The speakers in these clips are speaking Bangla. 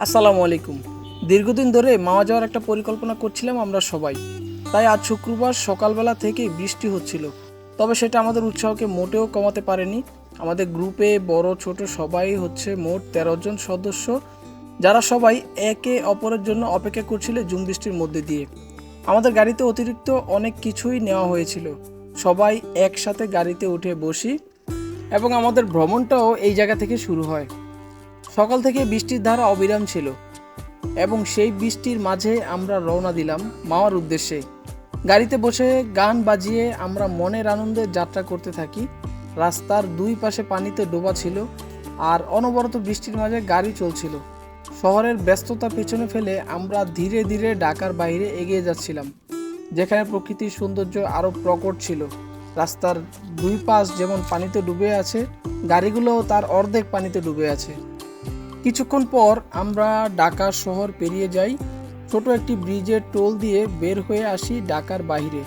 আসসালামু আলাইকুম। দীর্ঘদিন ধরে মাওয়া যাওয়ার একটা পরিকল্পনা করছিলাম আমরা সবাই। তাই আজ শুক্রবার সকালবেলা থেকেই বৃষ্টি হচ্ছিল। তবে সেটা আমাদের উৎসাহকে মোটেও কমাতে পারেনি। আমাদের গ্রুপে বড়, ছোট সবাই হচ্ছে মোট তেরো জন সদস্য, যারা সবাই একে অপরের জন্য অপেক্ষা করছিল জুম বৃষ্টির মধ্যে দিয়ে। আমাদের গাড়িতে অতিরিক্ত অনেক কিছুই নেওয়া হয়েছিল। সবাই একসাথে গাড়িতে উঠে বসি এবং আমাদের ভ্রমণটাও এই জায়গা থেকে শুরু হয়। সকাল থেকে বৃষ্টির ধারা অবিরাম ছিল এবং সেই বৃষ্টির মাঝে আমরা রওনা দিলাম মাওয়ার উদ্দেশ্যে। গাড়িতে বসে গান বাজিয়ে আমরা মনের আনন্দে যাত্রা করতে থাকি। রাস্তার দুই পাশে পানিতে ডোবা ছিল আর অনবরত বৃষ্টির মাঝে গাড়ি চলছিল। শহরের ব্যস্ততা পেছনে ফেলে আমরা ধীরে ধীরে ঢাকার বাইরে এগিয়ে যাচ্ছিলাম, যেখানে প্রকৃতির সৌন্দর্য আরও প্রকট ছিল। রাস্তার দুই পাশ যেমন পানিতে ডুবে আছে, গাড়িগুলোও তার অর্ধেক পানিতে ডুবে আছে। কিছুক্ষণ পর আমরা ঢাকা শহর পেরিয়ে যাই ছোট একটি ব্রিজের টোল দিয়ে বের হয়ে আসি ঢাকার বাইরে।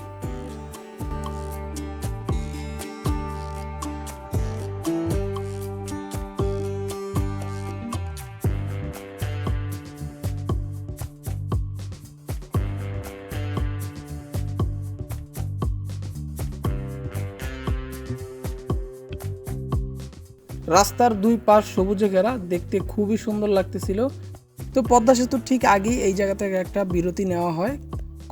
রাস্তার দুই পাশ সবুজে ঘেরা, দেখতে খুবই সুন্দর লাগতেছিল। তো পদ্মা সেতুর ঠিক আগেই এই জায়গা থেকে একটা বিরতি নেওয়া হয়।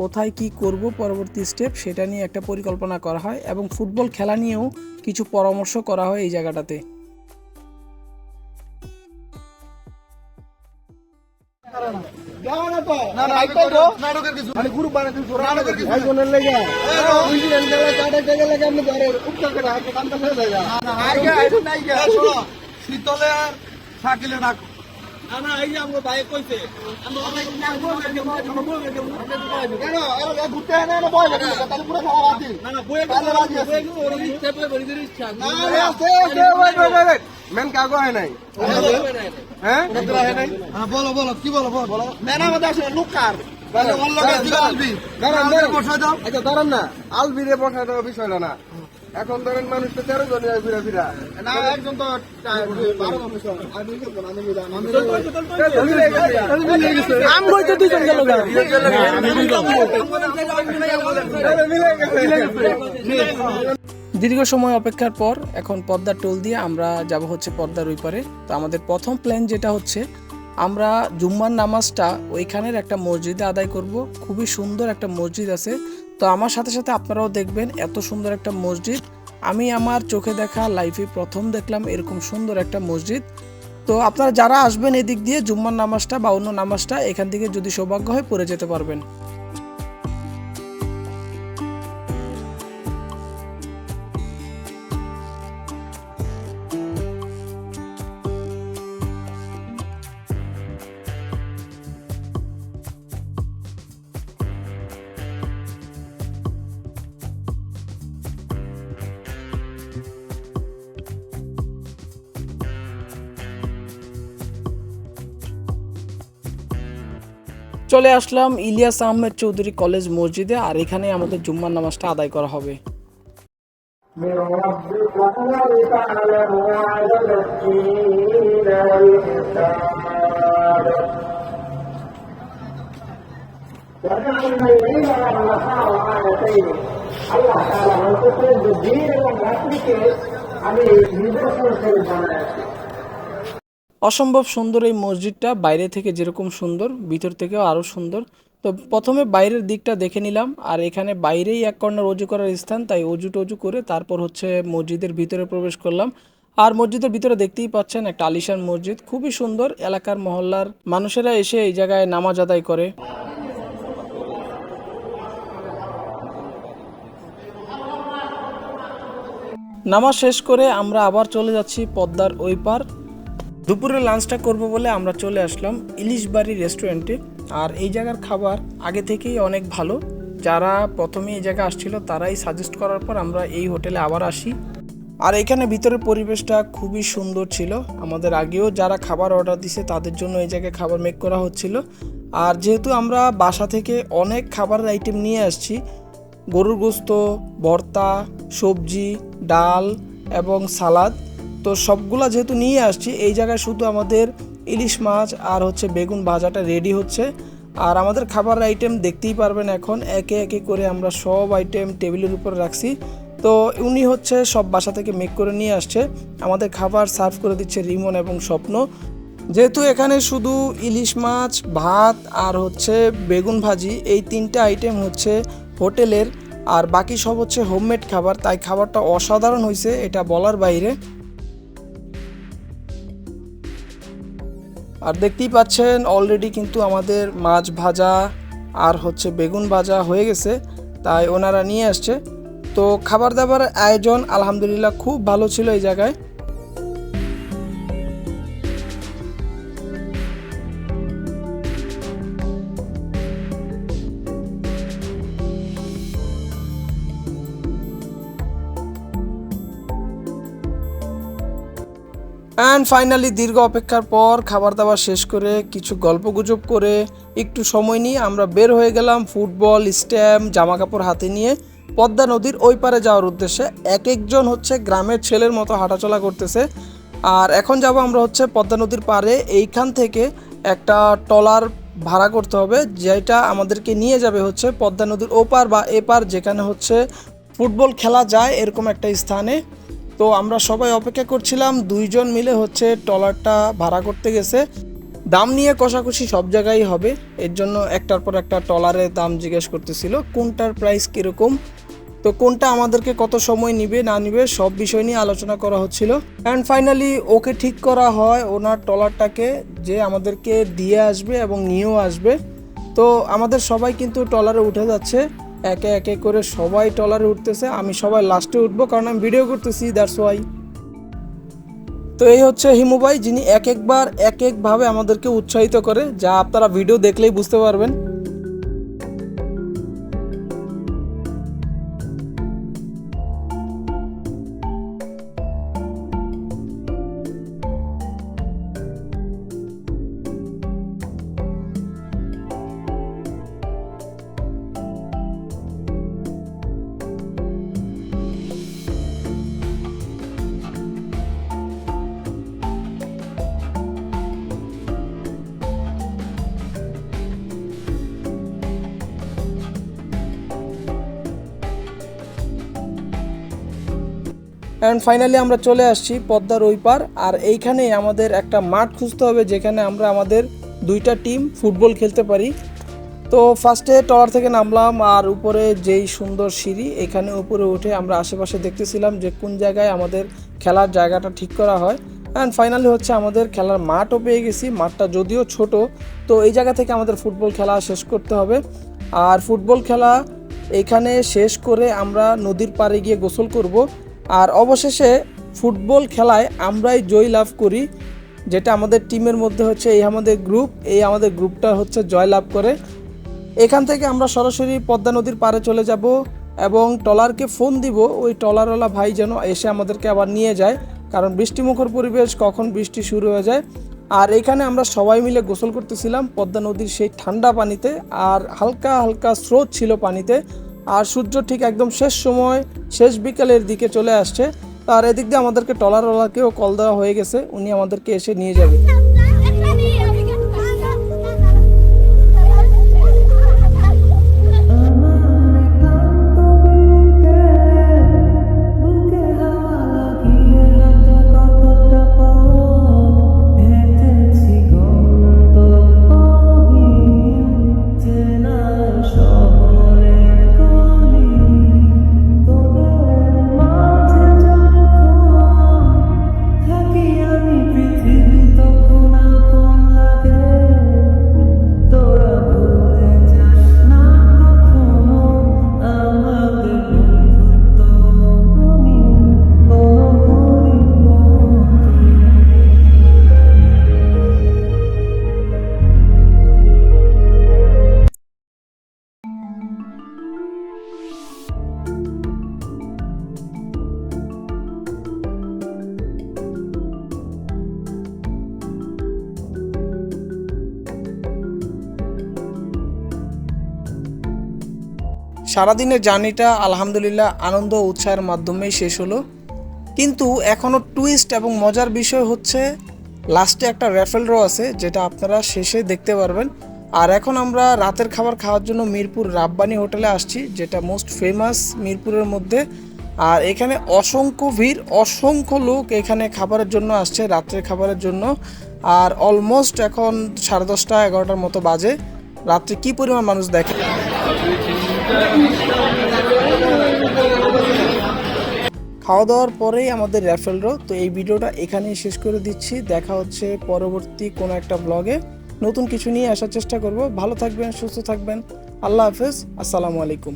কোথায় কি করব পরবর্তী স্টেপ সেটা নিয়ে একটা পরিকল্পনা করা হয় এবং ফুটবল খেলা নিয়েও কিছু পরামর্শ করা হয় এই জায়গাটাতে। শীতলে আর থাকিলে রাখো না না এই যে আমগো ভাই কইছে আমরা অনেক না বলবে কেমন আমরা বলবে কেমন কেন? আর ঘুরতে না না বয় না তাহলে পুরো খাওয়া বাদ দিন। না না বয়ে গেলে বাদ দিন। বয়ে গেলে ওর ইচ্ছে পড়ে বড়ি করে ইচ্ছা না না সে সে ওই ওই ওই মেন কাগো হয়? নাই। হ্যাঁ বলো বলো কি বলো বলো বলো। মেন আমাদের আসলে লুকার। আচ্ছা ধরেন না। আলবিরে বসা দেওয়া বিষয় না। এখন ধরেন মানুষ তো তেরো জন ফিরা ফিরা না একজন তো আম বইতে দুজন গেল দীর্ঘ সময় অপেক্ষার পর এখন পদ্মার টোল দিয়ে আমরা যাব হচ্ছে পদ্মার ওই পারে। তো আমাদের প্রথম প্ল্যান যেটা হচ্ছে আমরা জুম্মার নামাজটা ওইখানের একটা মসজিদে আদায় করব। খুবই সুন্দর একটা মসজিদ আছে। তো আমার সাথে সাথে আপনারাও দেখবেন এত সুন্দর একটা মসজিদ। আমি আমার চোখে দেখা লাইফে প্রথম দেখলাম এরকম সুন্দর একটা মসজিদ। তো আপনারা যারা আসবেন এদিক দিয়ে জুম্মার নামাজটা বা অন্য নামাজটা এখান থেকে যদি সৌভাগ্য হয় পড়ে যেতে পারবেন। চলে আসলাম ইলিয়াস আহমেদ চৌধুরী কলেজ মসজিদে, আর এখানে আমাদের জুম্মার নামাজটা আদায় করা হবে। আমি নিদর্শন স্বরূপ বানায় আছি অসম্ভব সুন্দর এই মসজিদটা, বাইরে থেকে যেরকম সুন্দর, ভিতর থেকেও আরও সুন্দর। তো প্রথমে বাইরের দিকটা দেখে নিলাম, আর এখানে বাইরেই এক কর্নার অজু করার স্থান, তাই অজু টজু করে তারপর হচ্ছে মসজিদের ভিতরে প্রবেশ করলাম। আর মসজিদের ভিতরে দেখতেই পাচ্ছেন একটা আলিশান মসজিদ, খুবই সুন্দর, এলাকার মহল্লার মানুষেরা এসে এই জায়গায় নামাজ আদায় করে। নামাজ শেষ করে আমরা আবার চলে যাচ্ছি পদ্মার ওই পার। দুপুরে লাঞ্চটা করব বলে আমরা চলে আসলাম ইলিশ বাড়ি রেস্টুরেন্টে আর এই জায়গার খাবার আগে থেকেই অনেক ভালো। যারা প্রথমে এই জায়গায় আসছিল, তারাই সাজেস্ট করার পর আমরা এই হোটেলে আবার আসি। আর এখানে ভিতরের পরিবেশটা খুবই সুন্দর ছিল। আমাদের আগেও যারা খাবার অর্ডার দিছে, তাদের জন্য এই জায়গায় খাবার মেক করা হচ্ছিল। আর যেহেতু আমরা বাসা থেকে অনেক খাবারের আইটেম নিয়ে আসছি, গরুর গোস্ত, ভর্তা, সবজি, ডাল এবং সালাদ তো সবগুলা যেহেতু নিয়ে আসছি, এই জায়গায় শুধু আমাদের ইলিশ মাছ আর হচ্ছে বেগুন ভাজাটা রেডি হচ্ছে। আর আমাদের খাবার আইটেম দেখতেই পারবেন এখন, একে একে করে আমরা সব আইটেম টেবিলের উপর রাখছি। তো উনি হচ্ছে সব বাসা থেকে মেক করে নিয়ে আসছে। আমাদের খাবার সার্ভ করে দিচ্ছে রিমন এবং স্বপ্ন। যেহেতু এখানে শুধু ইলিশ মাছ, ভাত আর হচ্ছে বেগুন ভাজি, এই তিনটে আইটেম হচ্ছে হোটেলের। আর বাকি সব হচ্ছে হোমমেড খাবার, তাই খাবারটা অসাধারণ হয়েছে এটা বলার বাইরে। আর দেখতেই পাচ্ছেন অলরেডি কিন্তু আমাদের মাছ ভাজা আর হচ্ছে বেগুন ভাজা হয়ে গেছে, তাই ওনারা নিয়ে আসছে। তো খাবার দাবার আয়োজন আলহামদুলিল্লাহ খুব ভালো ছিল এই জায়গায়। অ্যান্ড ফাইনালি দীর্ঘ অপেক্ষার পর খাবার দাবার শেষ করে কিছু গল্পগুজব করে একটু সময় নিয়ে আমরা বের হয়ে গেলাম ফুটবল, স্ট্যাম্প জামা কাপড় হাতে নিয়ে পদ্মা নদীর ওই পারে যাওয়ার উদ্দেশ্যে। এক একজন হচ্ছে গ্রামের ছেলের মতো হাঁটাচলা করতেছে। আর এখন যাব আমরা হচ্ছে পদ্মা নদীর পারে এইখান থেকে একটা টলার ভাড়া করতে হবে, যেটা আমাদেরকে নিয়ে যাবে হচ্ছে পদ্মা নদীর ওপার বা এপার, যেখানে হচ্ছে ফুটবল খেলা যায় এরকম একটা স্থানে। তো আমরা সবাই অপেক্ষা করছিলাম, দুইজন মিলে হচ্ছে ট্রলারটা ভাড়া করতে গেছে। দাম নিয়ে কষাকষি সব জায়গায় হবে, এর জন্য একটার পর একটা ট্রলারের দাম জিজ্ঞেস করতেছিল, কোনটার প্রাইস কীরকম? তো কোনটা আমাদেরকে কত সময় নিবে, না নিবে, সব বিষয় নিয়ে আলোচনা করা হচ্ছিল। অ্যান্ড ফাইনালি ওকে ঠিক করা হয়, ওনার ট্রলারটাকে যে আমাদেরকে দিয়ে আসবে এবং নিয়েও আসবে। তো আমাদের সবাই কিন্তু ট্রলারে উঠে যাচ্ছে। একে একে করে সবাই ট্রলারে উঠতেছে, আমি সবাই লাস্টে উঠবো কারণ আমি ভিডিও করতেছি দ্যাটস ওয়াই তো এই হচ্ছে হিমুবাই যিনি এক একবার এক একভাবে আমাদেরকে উৎসাহিত করে, যা আপনারা ভিডিও দেখলেই বুঝতে পারবেন। অ্যান্ড ফাইনালি আমরা চলে আসছি পদ্মার ওই পার, আর এইখানে আমাদের একটা মাঠ খুঁজতে হবে যেখানে আমরা আমাদের দুইটা টিম ফুটবল খেলতে পারি। তো ফার্স্টে টাওয়ার থেকে নামলাম, আর উপরে যেই সুন্দর সিঁড়ি, এখানে উপরে উঠে আমরা আশেপাশে দেখতেছিলাম যে কোন জায়গায় আমাদের খেলার জায়গাটা ঠিক করা হয়। অ্যান্ড ফাইনালি হচ্ছে আমাদের খেলার মাঠও পেয়ে গেছি, মাঠটা যদিও ছোট, তো এই জায়গা থেকে আমাদের ফুটবল খেলা শেষ করতে হবে। আর ফুটবল খেলা এখানে শেষ করে আমরা নদীর পাড়ে গিয়ে গোসল করব। আর অবশেষে ফুটবল খেলায় আমরাই জয় লাভ করি, যেটা আমাদের টিমের মধ্যে হচ্ছে এই আমাদের গ্রুপ এই আমাদের গ্রুপটা হচ্ছে জয় লাভ করে। এখান থেকে আমরা সরাসরি পদ্মা নদীর পাড়ে চলে যাব এবং টলারকে ফোন দিব, ওই টলারওয়ালা ভাই যেন এসে আমাদেরকে আবার নিয়ে যায়, কারণ বৃষ্টিমুখর পরিবেশ, কখন বৃষ্টি শুরু হয়ে যায়। আর এখানে আমরা সবাই মিলে গোসল করতেছিলাম, পদ্মা নদীর সেই ঠান্ডা পানিতে আর হালকা হালকা স্রোত ছিল পানিতে। আর সূর্য ঠিক একদম শেষ সময়, শেষ বিকালের দিকে চলে আসছে। আর এদিক দিয়ে আমাদেরকে টলারওয়ালাকেও কল দেওয়া হয়ে গেছে, উনি আমাদেরকে এসে নিয়ে যাবে। সারাদিনের জার্নিটা আলহামদুলিল্লাহ আনন্দ উৎসাহের মাধ্যমেই শেষ হলো। কিন্তু এখনও টুইস্ট এবং মজার বিষয় হচ্ছে লাস্টে একটা র্যাফেল রো আছে, যেটা আপনারা শেষে দেখতে পারবেন। আর এখন আমরা রাতের খাবার খাওয়ার জন্য মিরপুর রাব্বানি হোটেলে আসছি, যেটা মোস্ট ফেমাস মিরপুরের মধ্যে। আর এখানে অসংখ্য ভিড়, অসংখ্য লোক এখানে খাবারের জন্য আসছে, রাত্রের খাবারের জন্য। আর অলমোস্ট এখন সাড়ে দশটা, এগারোটার মতো বাজে। রাত্রে কি পরিমাণ মানুষ দেখে? খাওয়া দাওয়ার পরেই আমাদের র্যাফেল তো এই ভিডিওটা এখানেই শেষ করে দিচ্ছি। দেখা হচ্ছে পরবর্তী কোনো একটা ব্লগে নতুন কিছু নিয়ে আসার চেষ্টা করব। ভালো থাকবেন, সুস্থ থাকবেন। আল্লাহ হাফেজ। আসসালামু আলাইকুম।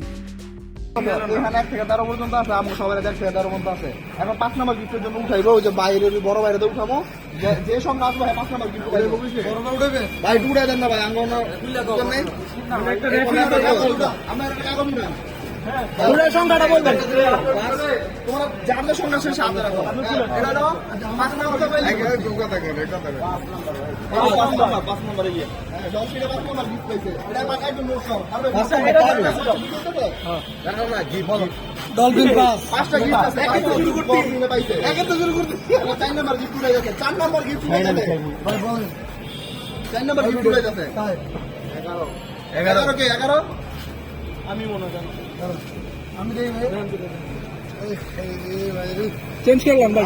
এখানে এক থেকে পর্যন্ত আছে আমার সবাই দেখ থেকে তেরো পর্যন্ত আছে। এখন পাঁচ নম্বর গিফটের জন্য উঠাইবো ওই যে বাইরে বড় বাইরে উঠাবো। যে- সঙ্গে আসব হ্যাঁ, পাঁচ নাম্বার গিফট ভাই উঠাই দেন না ভাই আঙ্গন আমরা একটা কাগজ উঠান সংখ্যাটা বলবেন। তোমরা যাদের ডলফিন পাস পাঁচটা গিফট আছে। একে তো শুরু করতে। তো শুরু করতে। চার নাম্বার গিফট উড়ে গেছে। চার নাম্বার গিফট উড়ে গেছে। চার নাম্বার গিফট উড়ে গেছে। এগারো। এগারো। কে? এগারো? আমি মনে হয় চেঞ্জ করলাম ভাই।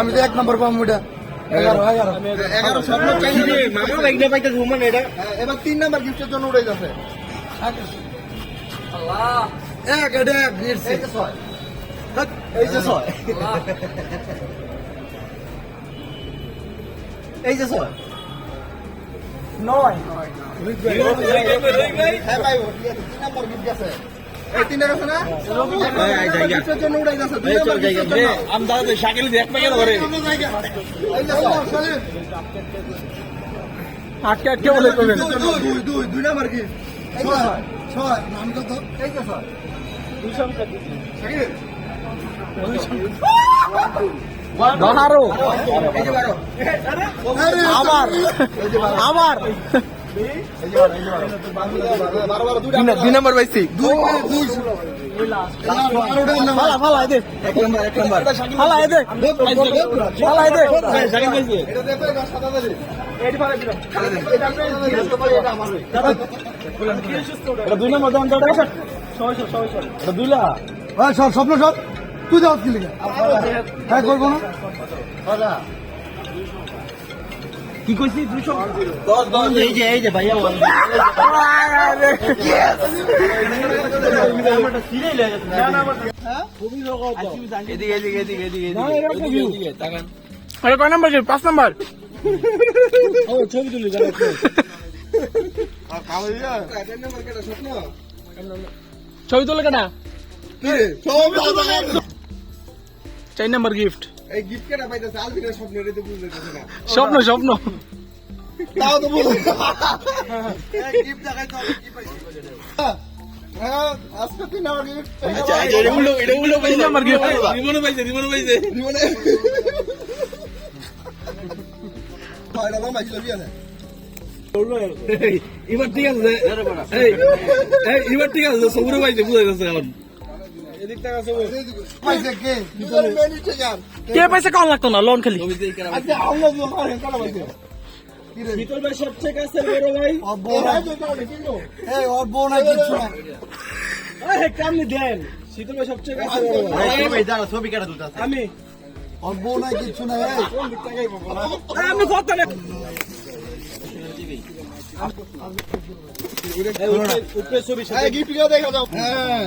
আমি তো এক নম্বর পাবো এটা। এগারো এগারো। এগারো এটা। এবার তিন নাম্বার গিফটের জন্য উড়ে যাচ্ছে। এক এটা এক ছয়। এই যে ছয়। এই যে ছয়। নয়। হ্যাঁ ভাই তিন নাম্বার গিফট আছে। আটকে আটকে বলে করবেন দুই, দুই, দুই, দুই নাম্বার কি? ছয়, ছয়, নাম কত? এই যে ছয়। শাকিল? আরও এই যে বারো। আবার। আবার। দুই নাম্বার পাইছি। দুই, দুই। দুই। দুই লাখ। হ্যাঁ সব স্বপ্ন সব। তুই যাও কি লিখে হ্যাঁ করব না। কি কইছি দুইশো দশ দশ। এই যে এই যে ভাইয়া আরে কয় নাম্বার পাঁচ নাম্বার? ও ছবি তুলি ছবি। তোলে কেনা? চার নাম্বার গিফট এই গিফট কেটা পাইতেছে আলবিনের স্বপ্ন এটা তো বুঝতে না। স্বপ্ন স্বপ্ন। তাও তো বলো গিফট দেখাই তো কি পাইছি। হ্যাঁ আজকে তিন আমার গিফট। আচ্ছা এটা উল্টো এটা উল্টো পাইছে। নাম্বার কি? রিমনও পাইছে রিমনও পাইছে। জীবনে হয় না মামা ছিল বিয়া এবার ঠিক আছে এই এই এবার ঠিক আছে সবুরে পাইছে বুঝাই যাচ্ছে এখন। কে? মেনি পয়সা কম লাগতো না? লোন খালি। আচ্ছা কালা পাইছে শীতল ভাই সবচেয়ে কাছে বড় ভাই? এই ওর বউ না কিছু না এই কামনি দেন? শীতল ভাই সবচেয়ে কাছে বড় ভাই? আমি? ওর বউ না কিছু না এই। আমি কত না উপরে ছবি দেখা যাও হ্যাঁ।